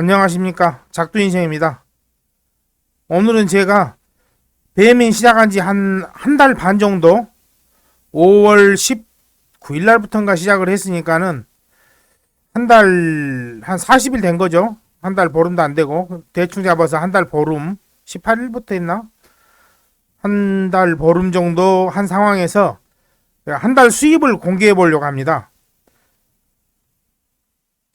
안녕하십니까 작두인생입니다. 오늘은 제가 배민 시작한 지 한 한 달 반 정도 5월 19일 날부터인가 시작을 했으니까는 한 달 한 40일 된 거죠. 한 달 보름도 안 되고 대충 잡아서 한 달 보름 18일부터 했나? 한 달 보름 정도 한 상황에서 한 달 수입을 공개해 보려고 합니다.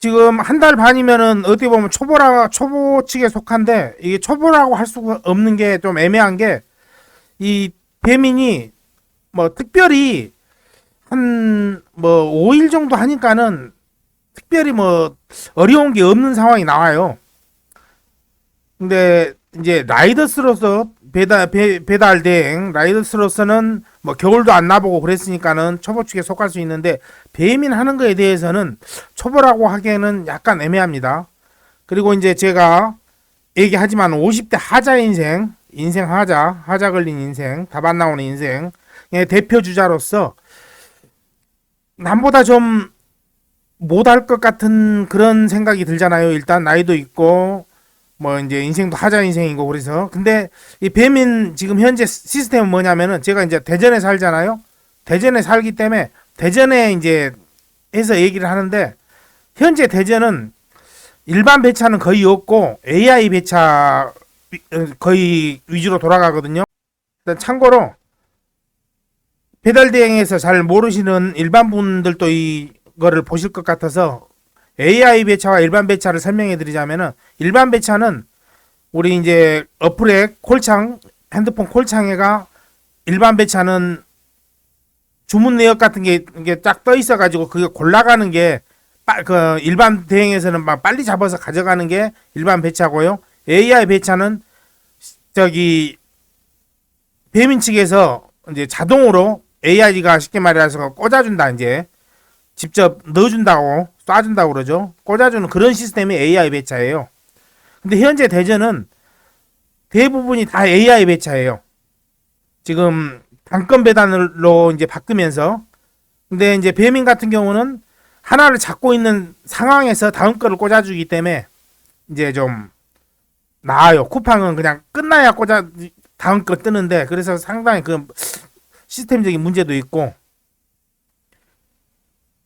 지금 한 달 반이면은 어떻게 보면 초보라 초보 측에 속한데 이게 초보라고 할 수가 없는 게 좀 애매한 게 이 배민이 뭐 특별히 한 뭐 5일 정도 하니까는 특별히 뭐 어려운 게 없는 상황이 나와요. 근데 이제 라이더스로서 배달 배, 배달 대행 라이더스로서는 뭐 겨울도 안 나보고 그랬으니까는 초보 측에 속할 수 있는데 배민 하는 거에 대해서는 초보라고 하기에는 약간 애매합니다. 그리고 이제 제가 얘기하지만 50대 하자 인생, 인생 하자, 하자 걸린 인생, 답 안 나오는 인생, 의 대표 주자로서 남보다 좀 못할 것 같은 그런 생각이 들잖아요. 일단 나이도 있고 뭐 이제 인생도 하자 인생이고 그래서 근데 이 배민 지금 현재 시스템은 뭐냐면은 제가 이제 대전에 살잖아요. 대전에 살기 때문에 대전에 이제 해서 얘기를 하는데 현재 대전은 일반 배차는 거의 없고 AI 배차 위- 어, 거의 위주로 돌아가거든요. 일단 참고로 배달 대행에서 잘 모르시는 일반 분들도 이거를 보실 것 같아서 AI 배차와 일반 배차를 설명해 드리자면은 일반 배차는 우리 이제 어플에 콜창 핸드폰 콜창에가 일반 배차는 주문 내역 같은 게 이게 쫙 떠 있어 가지고 그게 골라가는 게 그 일반 대행에서는 막 빨리 잡아서 가져가는 게 일반 배차고요. AI 배차는 저기 배민 측에서 이제 자동으로 AI가 쉽게 말해서 꽂아준다 이제 직접 넣어준다고 쏴준다고 그러죠. 꽂아주는 그런 시스템이 AI 배차예요. 근데 현재 대전은 대부분이 다 AI 배차예요. 지금 단건 배달로 이제 바꾸면서 근데 이제 배민 같은 경우는 하나를 잡고 있는 상황에서 다음 거를 꽂아주기 때문에 이제 좀 나아요. 쿠팡은 그냥 끝나야 꽂아 다음 거 뜨는데 그래서 상당히 그 시스템적인 문제도 있고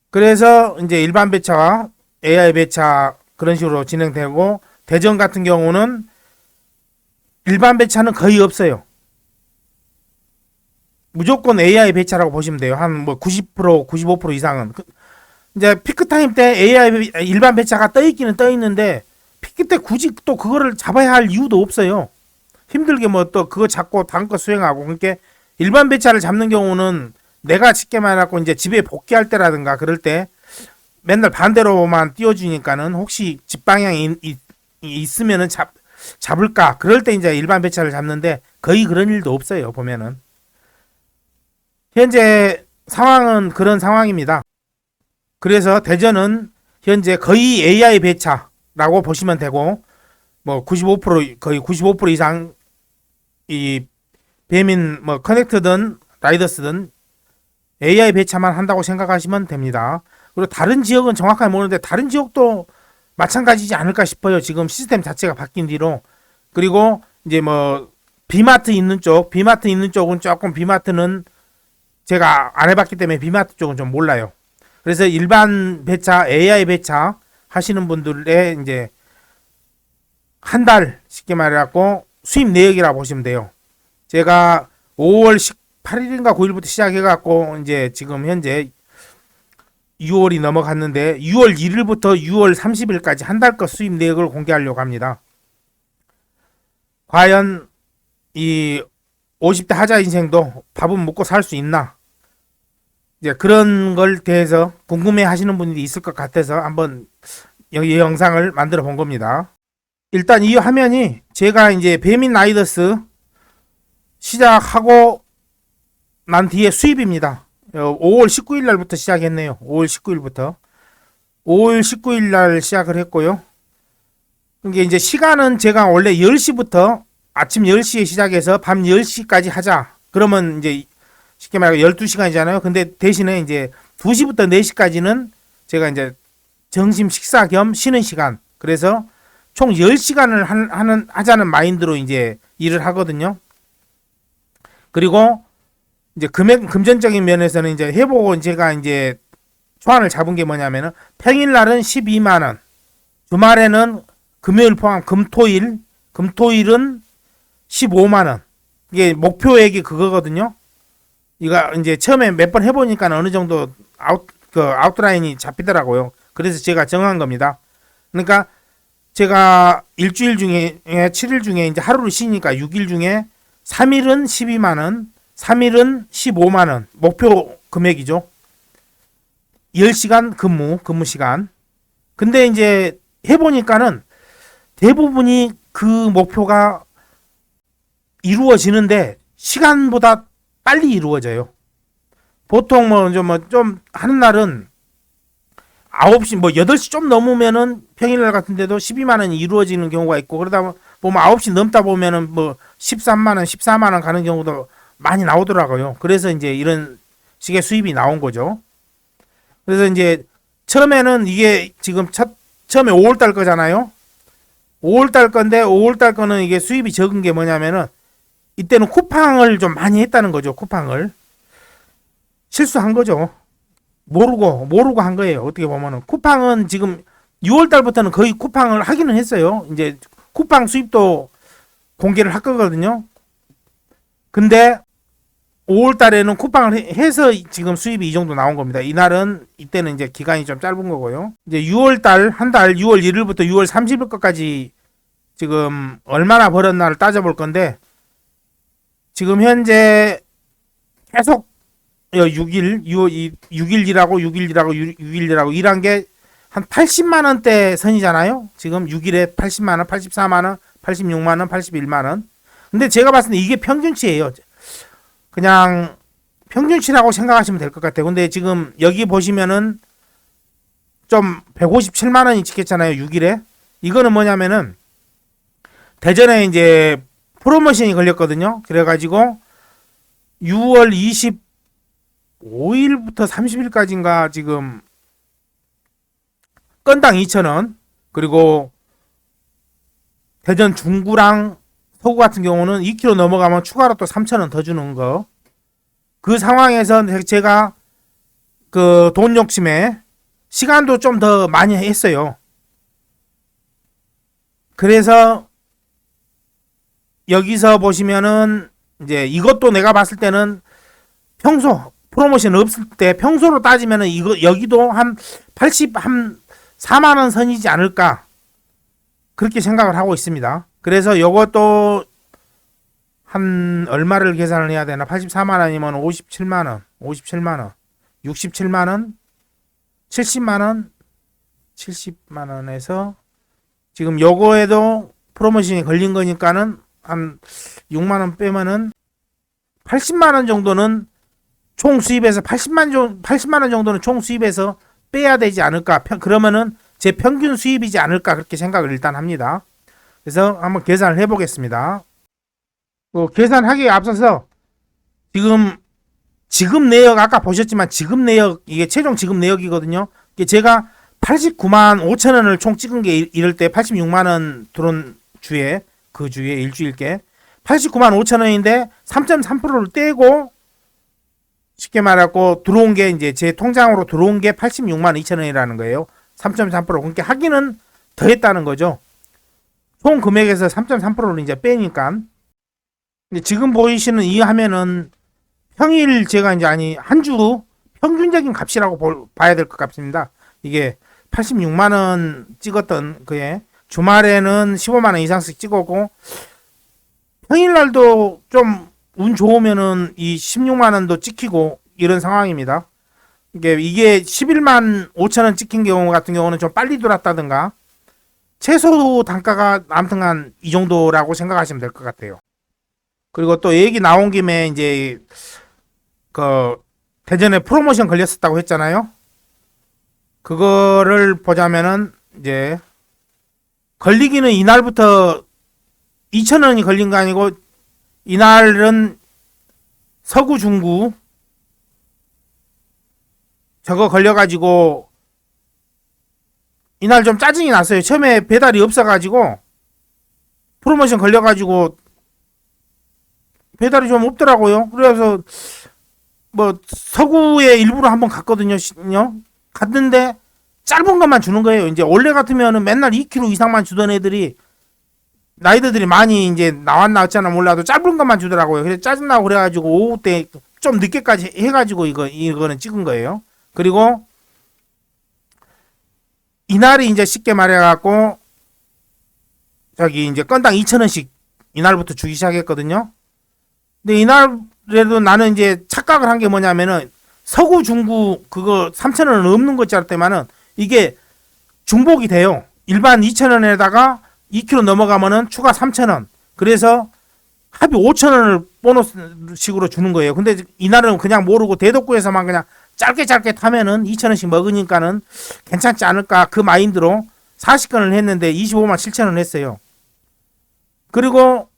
그래서 이제 일반 배차와 AI 배차 그런 식으로 진행되고 대전 같은 경우는 일반 배차는 거의 없어요. 무조건 AI 배차라고 보시면 돼요. 한 뭐 90% 95% 이상은 그- 이제 피크 타임 때 AI 배- 일반 배차가 떠 있기는 떠 있는데 피크 때 굳이 또 그거를 잡아야 할 이유도 없어요. 힘들게 뭐 또 그거 잡고 다음 거 수행하고 그러니까 일반 배차를 잡는 경우는 내가 쉽게 말하고 이제 집에 복귀할 때라든가 그럴 때 맨날 반대로만 띄워주니까는 혹시 집 방향이 있, 있으면은 잡 잡을까 그럴 때 이제 일반 배차를 잡는데 거의 그런 일도 없어요 보면은 현재 상황은 그런 상황입니다. 그래서 대전은 현재 거의 AI 배차라고 보시면 되고 뭐 95% 거의 95% 이상 이 배민 뭐 커넥트든 라이더스든 AI 배차만 한다고 생각하시면 됩니다. 그리고 다른 지역은 정확하게 모르는데 다른 지역도 마찬가지지 않을까 싶어요. 지금 시스템 자체가 바뀐 뒤로 그리고 이제 뭐 비마트 있는 쪽, 비마트 있는 쪽은 조금 비마트는 제가 안 해봤기 때문에 비마트 쪽은 좀 몰라요. 그래서 일반 배차, AI 배차 하시는 분들의 이제 한 달 쉽게 말해갖고 수입 내역이라 보시면 돼요. 제가 5월 18일인가 9일부터 시작해갖고 이제 지금 현재 6월이 넘어갔는데 6월 1일부터 6월 30일까지 한달거 수입 내역을 공개하려고 합니다. 과연 이 50대 하자 인생도 밥은 먹고 살 수 있나? 이제 그런 걸 대해서 궁금해 하시는 분들이 있을 것 같아서 한번 이 영상을 만들어 본 겁니다. 일단 이 화면이 제가 이제 배민 라이더스 시작하고 난 뒤에 수입입니다. 어, 5월 19일 날부터 시작했네요. 5월 19일부터. 5월 19일 날 시작을 했고요. 이게 이제 시간은 제가 원래 10시부터 아침 10시에 시작해서 밤 10시까지 하자. 그러면 이제 쉽게 말해 12시간이잖아요. 근데 대신에 이제 2시부터 4시까지는 제가 이제 점심 식사 겸 쉬는 시간. 그래서 총 10시간을 하는 하자는 마인드로 이제 일을 하거든요. 그리고 이제 금액 금전적인 면에서는 이제 해보고 제가 이제 초안을 잡은 게 뭐냐면은 평일날은 12만 원, 주말에는 금요일 포함 금토일, 금토일은 15만 원. 이게 목표액이 그거거든요. 이거 이제 처음에 몇 번 해보니까 어느 정도 아웃 그 아웃라인이 잡히더라고요. 그래서 제가 정한 겁니다. 그러니까 제가 일주일 중에 7일 중에 이제 하루를 쉬니까 6일 중에 3일은 12만 원, 3일은 15만 원 목표 금액이죠. 10시간 근무, 근무 시간. 근데 이제 해보니까는 대부분이 그 목표가 이루어지는데 시간보다 빨리 이루어져요. 보통 뭐좀 뭐 좀 하는 날은 9시 뭐 8시 좀 넘으면은 평일날 같은 데도 12만 원이 이루어지는 경우가 있고 그러다 보면 9시 넘다 보면은 뭐 13만 원, 14만 원 가는 경우도 많이 나오더라고요. 그래서 이제 이런 식의 수입이 나온 거죠. 그래서 이제 처음에는 이게 지금 첫 처음에 5월 달 거잖아요. 5월 달 건데 5월 달 거는 이게 수입이 적은 게 뭐냐면은 이때는 쿠팡을 좀 많이 했다는 거죠. 쿠팡을 실수한 거죠. 모르고 모르고 한 거예요. 어떻게 보면은 쿠팡은 지금 6월 달부터는 거의 쿠팡을 하기는 했어요. 이제 쿠팡 수입도 공개를 할 거거든요. 근데 5월 달에는 쿠팡을 해- 해서 지금 수입이 이 정도 나온 겁니다. 이날은 이때는 이제 기간이 좀 짧은 거고요. 이제 6월 달 한 달 6월 1일부터 6월 30일 것까지 지금 얼마나 벌었나를 따져볼 건데 지금 현재 계속 6일 6일 6일 일하고 6일 일하고 6일 일하고 일한 게 한 80만 원대 선이잖아요. 지금 6일에 80만 원, 84만 원, 86만 원, 81만 원. 근데 제가 봤을 때 이게 평균치예요. 그냥 평균치라고 생각하시면 될 것 같아요. 근데 지금 여기 보시면은 좀 157만 원이 찍혔잖아요. 6일에. 이거는 뭐냐면은 대전에 이제 프로모션이 걸렸거든요. 그래가지고 6월 25일부터 30일까지인가 지금 건당 2,000원 그리고 대전 중구랑 서구 같은 경우는 2km 넘어가면 추가로 또 3,000원 더 주는 거. 그 상황에서 제가 그 돈 욕심에 시간도 좀 더 많이 했어요. 그래서 여기서 보시면은 이제 이것도 내가 봤을 때는 평소 프로모션 없을 때 평소로 따지면은 이거 여기도 한 80, 한 4만 원 선이지 않을까 그렇게 생각을 하고 있습니다. 그래서 요것도 한 얼마를 계산을 해야 되나? 84만 원이면 57만 원, 57만 원, 67만 원, 70만 원, 70만 원에서 지금 요거에도 프로모션이 걸린 거니까는 한 6만 원 빼면은 80만 원 정도는 총 수입에서 80만 정 80만 원 정도는 총 수입에서 빼야 되지 않을까? 평- 그러면은 제 평균 수입이지 않을까 그렇게 생각을 일단 합니다. 그래서 한번 계산을 해보겠습니다. 그 계산하기에 앞서서 지금 지급 내역 아까 보셨지만 지급 내역 이게 최종 지급 내역이거든요. 제가 89만 5천 원을 총 찍은 게 이- 이럴 때 86만 원 들어온 주에 그 주에 일주일께 89만 5천 원인데 3.3%를 떼고 쉽게 말하고 들어온 게 이제 제 통장으로 들어온 게 86만 2천 원이라는 거예요. 3.3% 그러니까 하기는 더 했다는 거죠. 총 금액에서 3.3%를 이제 빼니까 지금 보이시는 이 화면은 평일 제가 이제 아니 한 주 평균적인 값이라고 볼, 봐야 될 것 같습니다. 이게 86만 원 찍었던 그에 주말에는 15만 원 이상씩 찍었고 평일 날도 좀 운 좋으면은 이 16만 원도 찍히고 이런 상황입니다. 이게 이게 11만 5천 원 찍힌 경우 같은 경우는 좀 빨리 돌았다든가 최소 단가가 아무튼 한이 정도라고 생각하시면 될 것 같아요. 그리고 또 얘기 나온 김에 이제 그 대전에 프로모션 걸렸었다고 했잖아요. 그거를 보자면은 이제 걸리기는 이날부터 2천 원이 걸린 거 아니고 이날은 서구 중구 저거 걸려가지고 이날 좀 짜증이 났어요. 처음에 배달이 없어가지고 프로모션 걸려가지고 배달이 좀 없더라고요. 그래서 뭐 서구에 일부러 한번 갔거든요. 갔는데 짧은 것만 주는 거예요. 이제 원래 같으면은 맨날 2kg 이상만 주던 애들이 라이더들이 많이 이제 나왔나 어쩌나 몰라도 짧은 것만 주더라고요. 그래서 짜증나고 그래가지고 오후 때 좀 늦게까지 해가지고 이거 이거는 찍은 거예요. 그리고 이날이 이제 쉽게 말해갖고 저기 이제 건당 2천 원씩 이날부터 주기 시작했거든요. 근데 이날에도 나는 이제 착각을 한 게 뭐냐면은 서구 중구 그거 3천 원은 없는 것줄 알았더만은 이게 중복이 돼요. 일반 2천 원에다가 2kg 넘어가면은 추가 3천 원. 그래서 합이 5천 원을 보너스식으로 주는 거예요. 근데 이날은 그냥 모르고 대덕구에서만 그냥 짧게 짧게 타면은 2천 원씩 먹으니까는 괜찮지 않을까 그 마인드로 40건을 했는데 25만 7천 원 했어요. 그리고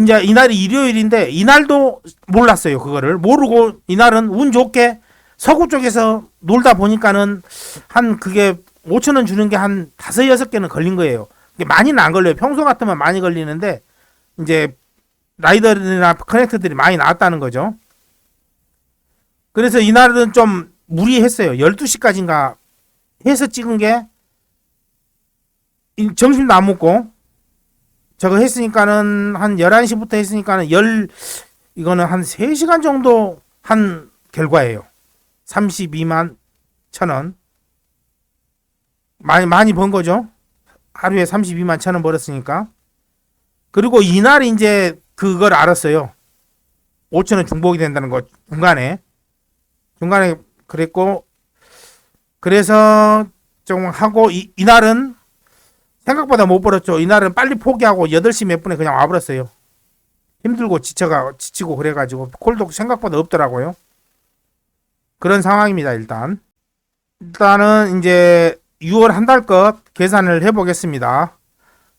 이제 이날이 일요일인데 이날도 몰랐어요 그거를 모르고 이날은 운 좋게 서구 쪽에서 놀다 보니까는 한 그게 5천 원 주는 게 한 다섯 여섯 개는 걸린 거예요. 많이는 안 걸려요. 평소 같으면 많이 걸리는데 이제 라이더들이나 커넥터들이 많이 나왔다는 거죠. 그래서 이날은 좀 무리했어요. 12시까지인가 해서 찍은 게 이- 점심도 안 먹고 저거 했으니까는 한 11시부터 했으니까는 열 이거는 한 3시간 정도 한 결과예요. 32만 천 원. 많이 많이 번 거죠. 하루에 32만 천원 벌었으니까. 그리고 이날 이제 그걸 알았어요. 5천 원 중복이 된다는 거 중간에 중간에 그랬고 그래서 좀 하고 이, 이날은 생각보다 못 벌었죠. 이날은 빨리 포기하고 8시 몇 분에 그냥 와버렸어요. 힘들고 지쳐가 지치고 그래가지고 콜도 생각보다 없더라고요. 그런 상황입니다. 일단 일단은 이제 6월 한 달 것 계산을 해보겠습니다.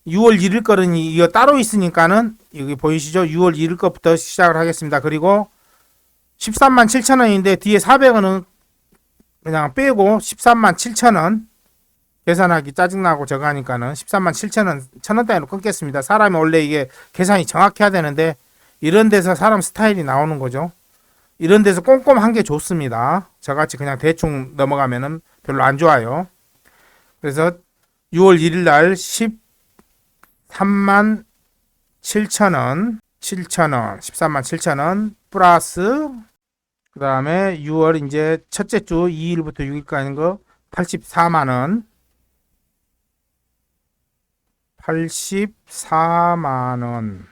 6월 1일 거는 이거 따로 있으니까는 여기 보이시죠? 6월 1일 것부터 시작을 하겠습니다. 그리고 13만 7천 원인데 뒤에 400원은 그냥 빼고 13만 7천 원 계산하기 짜증나고 저거 하니까는 13만 7천 원, 천 원 단위로 끊겠습니다. 사람이 원래 이게 계산이 정확해야 되는데 이런 데서 사람 스타일이 나오는 거죠. 이런 데서 꼼꼼한 게 좋습니다. 저같이 그냥 대충 넘어가면은 별로 안 좋아요. 그래서 6월 1일 날 13만 7천 원, 7천 원, 13만 7천 원 플러스 그 다음에 6월 이제 첫째 주 2일부터 6일까지인 거 84만 원, 84만 원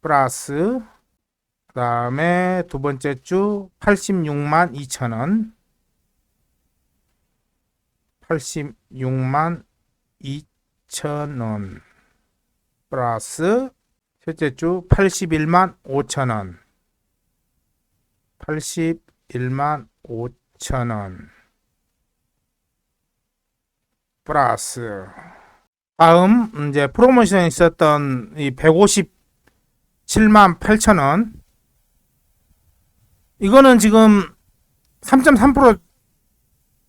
플러스 그 다음에 두 번째 주 86만 2천 원. 86만 2천 원 플러스 셋째 주 81만 5천 원. 81만 5천 원. 플러스. 다음 이제 프로모션에 있었던 이 157만 8천 원. 이거는 지금 3.3%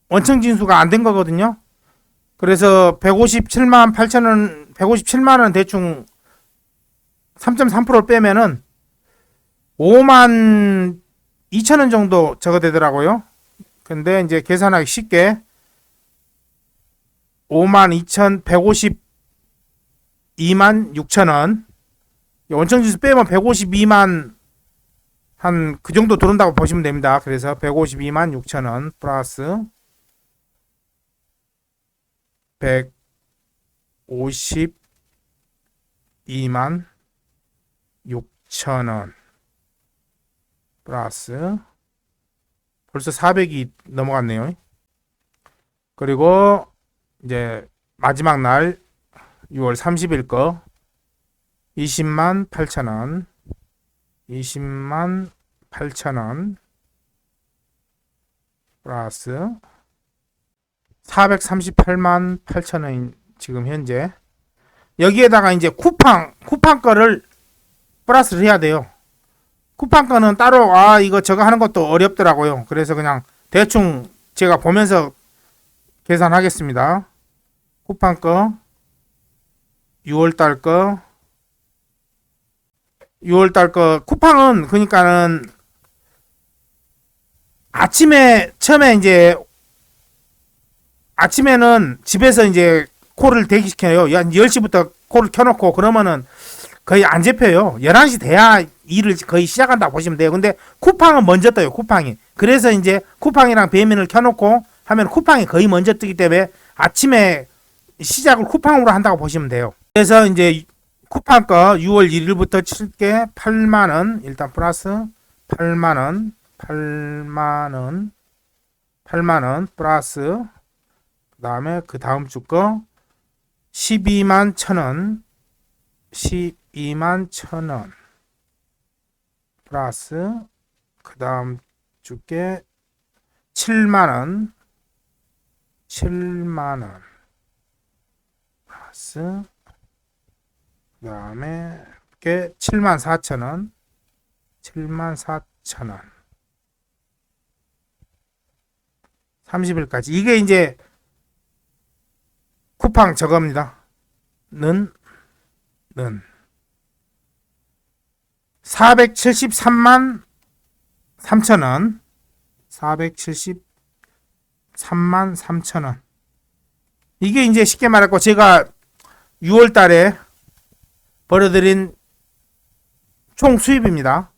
원청 진수가 안 된 거거든요. 그래서 157만 8천 원, 157만 원 대충 3.3%를 빼면은 5만 2천 원 정도 저거 되더라고요. 근데 이제 계산하기 쉽게 5만 2천 152만 6천 원 원청 지수 빼면 152만 한 그 정도 들어온다고 보시면 됩니다. 그래서 152만 6천 원 플러스 152만 6천 원. 플러스 벌써 400이 넘어갔네요. 그리고 이제 마지막 날 6월 30일 거 20만 8천 원. 20만 8천 원. 플러스 438만 8천 원 지금 현재. 여기에다가 이제 쿠팡 쿠팡 거를 플러스를 해야 돼요. 쿠팡 거는 따로 아 이거 저거 하는 것도 어렵더라고요. 그래서 그냥 대충 제가 보면서 계산하겠습니다. 쿠팡 거 6월 달 거 6월 달 거 쿠팡은 그러니까는 아침에 처음에 이제 아침에는 집에서 이제 콜을 대기시켜요. 한 10시부터 콜을 켜놓고 그러면은 거의 안 잡혀요. 11시 돼야 일을 거의 시작한다고 보시면 돼요. 근데 쿠팡은 먼저 떠요. 쿠팡이. 그래서 이제 쿠팡이랑 배민을 켜놓고 하면 쿠팡이 거의 먼저 뜨기 때문에 아침에 시작을 쿠팡으로 한다고 보시면 돼요. 그래서 이제 쿠팡 거 6월 1일부터 칠게 8만 원 일단 플러스 8만 원 8만 원 8만 원 플러스 그 다음에 그 다음 주 거 12만 천원 12만 천 원. 플러스 그 다음 주께 7만 원. 7만 원. 플러스 그 다음에 게 7만 4천 원. 7만 4천 원. 30일까지. 이게 이제 쿠팡 저겁니다. 는, 는. 473만 3천원. 473만 3천원. 이게 이제 쉽게 말하고 제가 6월 달에 벌어들인 총 수입입니다.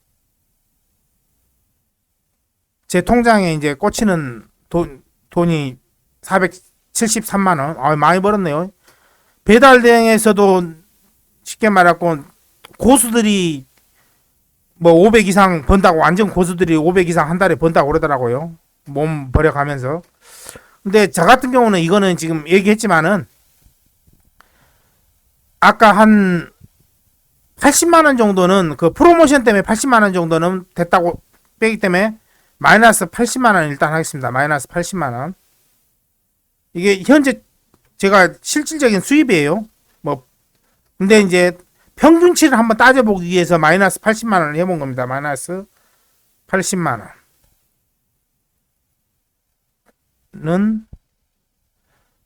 제 통장에 이제 꽂히는 돈, 돈이 473만 원. 아, 많이 벌었네요. 배달 대행에서도 쉽게 말하고 고수들이 뭐 500 이상 번다고 완전 고수들이 500 이상 한 달에 번다고 그러더라고요. 몸 버려가면서. 근데 저 같은 경우는 이거는 지금 얘기했지만은 아까 한 80만 원 정도는 그 프로모션 때문에 80만 원 정도는 됐다고 빼기 때문에 마이너스 80만 원 일단 하겠습니다. 마이너스 80만 원. 이게 현재 제가 실질적인 수입이에요. 뭐 근데 이제 평균치를 한번 따져보기 위해서 마이너스 80만 원을 해본 겁니다. 마이너스 80만 원은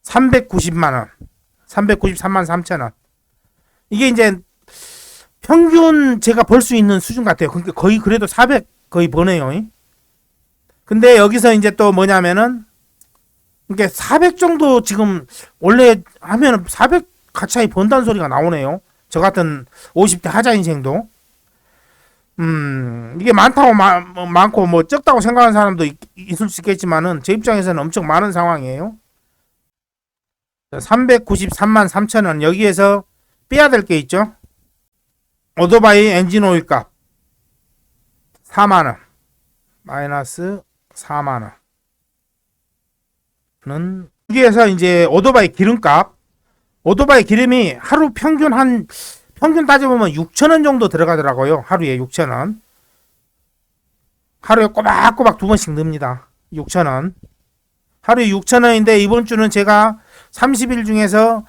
390만 원, 393만 3천 원. 이게 이제 평균 제가 벌 수 있는 수준 같아요. 그러니까 거의 그래도 400 거의 버네요. 근데 여기서 이제 또 뭐냐면은 이게 400 정도 지금 원래 하면 400 가차이 번다는 소리가 나오네요. 저 같은 50대 하자 인생도. 음, 이게 많다고 마, 뭐 많고 뭐 적다고 생각하는 사람도 있, 있을 수 있겠지만은 제 입장에서는 엄청 많은 상황이에요. 393만 3천 원 여기에서 빼야 될 게 있죠. 오토바이 엔진 오일 값 4만 원 마이너스 4만 원은 여기에서 이제 오토바이 기름값 오토바이 기름이 하루 평균 한 평균 따져보면 6천 원 정도 들어가더라고요. 하루에 6천 원. 하루에 꼬박꼬박 두 번씩 넣습니다. 6천 원. 하루에 6천 원인데 이번 주는 제가 30일 중에서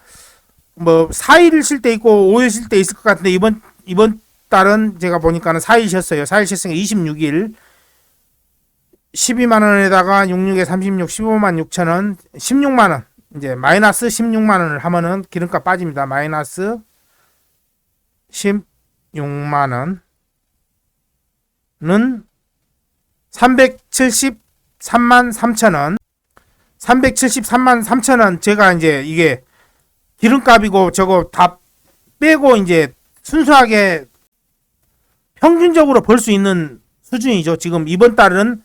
뭐 4일 쉴 때 있고 5일 쉴 때 있을 것 같은데 이번 이번 달은 제가 보니까는 4일 쉬었어요. 4일 쉬었으니까 26일. 12만 원에다가 66에 36 15만 6천 원 16만 원 이제 마이너스 16만 원을 하면은 기름값 빠집니다. 마이너스 16만 원은 373만 3천 원. 373만 3천 원. 제가 이제 이게 기름값이고 저거 다 빼고 이제 순수하게 평균적으로 벌 수 있는 수준이죠. 지금 이번 달은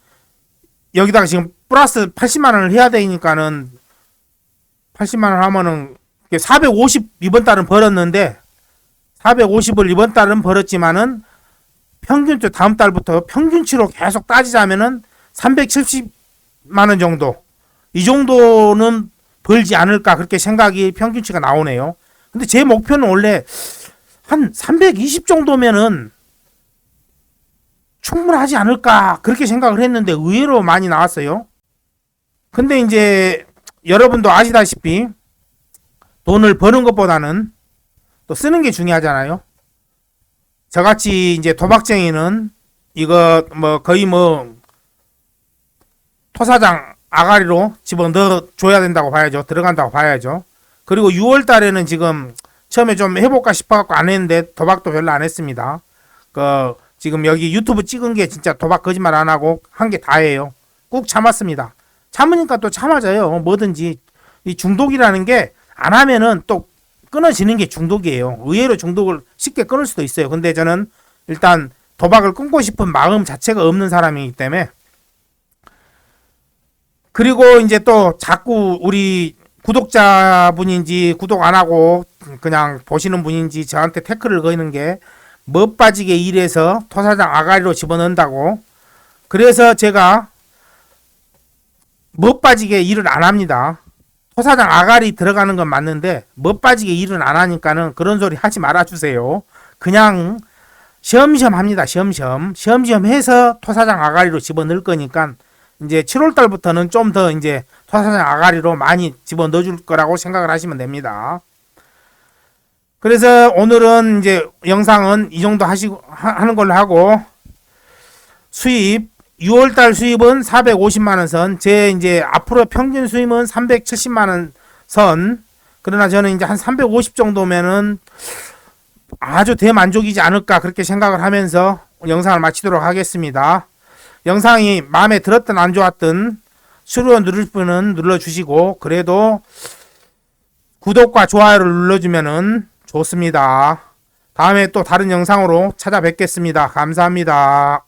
여기다가 지금 플러스 80만 원을 해야 되니까는 80만 원 하면은 450 이번 달은 벌었는데 450을 이번 달은 벌었지만은 평균치 다음 달부터 평균치로 계속 따지자면은 370만 원 정도 이 정도는 벌지 않을까 그렇게 생각이 평균치가 나오네요. 근데 제 목표는 원래 한 320 정도면은 충분하지 않을까 그렇게 생각을 했는데 의외로 많이 나왔어요. 근데 이제 여러분도 아시다시피 돈을 버는 것보다는 또 쓰는 게 중요하잖아요. 저같이 이제 도박쟁이는 이거 뭐 거의 뭐 토사장 아가리로 집어 넣어 줘야 된다고 봐야죠. 들어간다고 봐야죠. 그리고 6월 달에는 지금 처음에 좀 해볼까 싶어갖고 안 했는데 도박도 별로 안 했습니다. 그 지금 여기 유튜브 찍은 게 진짜 도박 거짓말 안 하고 한 게 다예요. 꾹 참았습니다. 참으니까 또 참아져요. 뭐든지 이 중독이라는 게 안 하면은 또 끊어지는 게 중독이에요. 의외로 중독을 쉽게 끊을 수도 있어요. 근데 저는 일단 도박을 끊고 싶은 마음 자체가 없는 사람이기 때문에 그리고 이제 또 자꾸 우리 구독자분인지 구독 안 하고 그냥 보시는 분인지 저한테 태클을 거는 게 멋빠지게 일해서 토사장 아가리로 집어넣는다고 그래서 제가 멋빠지게 일을 안 합니다. 토사장 아가리 들어가는 건 맞는데 멋빠지게 일은 안 하니까는 그런 소리 하지 말아주세요. 그냥 시험시험 합니다. 시험시험. 시험시험 해서 토사장 아가리로 집어넣을 거니까 이제 7월 달부터는 좀 더 이제 토사장 아가리로 많이 집어넣어 줄 거라고 생각을 하시면 됩니다. 그래서 오늘은 이제 영상은 이 정도 하시고 하- 하는 걸로 하고 수입 6월 달 수입은 450만 원 선, 제 이제 앞으로 평균 수입은 370만 원 선. 그러나 저는 이제 한 350 정도면은 아주 대만족이지 않을까 그렇게 생각을 하면서 영상을 마치도록 하겠습니다. 영상이 마음에 들었든 안 좋았든 수료 누를 분은 눌러주시고 그래도 구독과 좋아요를 눌러주면은 좋습니다. 다음에 또 다른 영상으로 찾아뵙겠습니다. 감사합니다.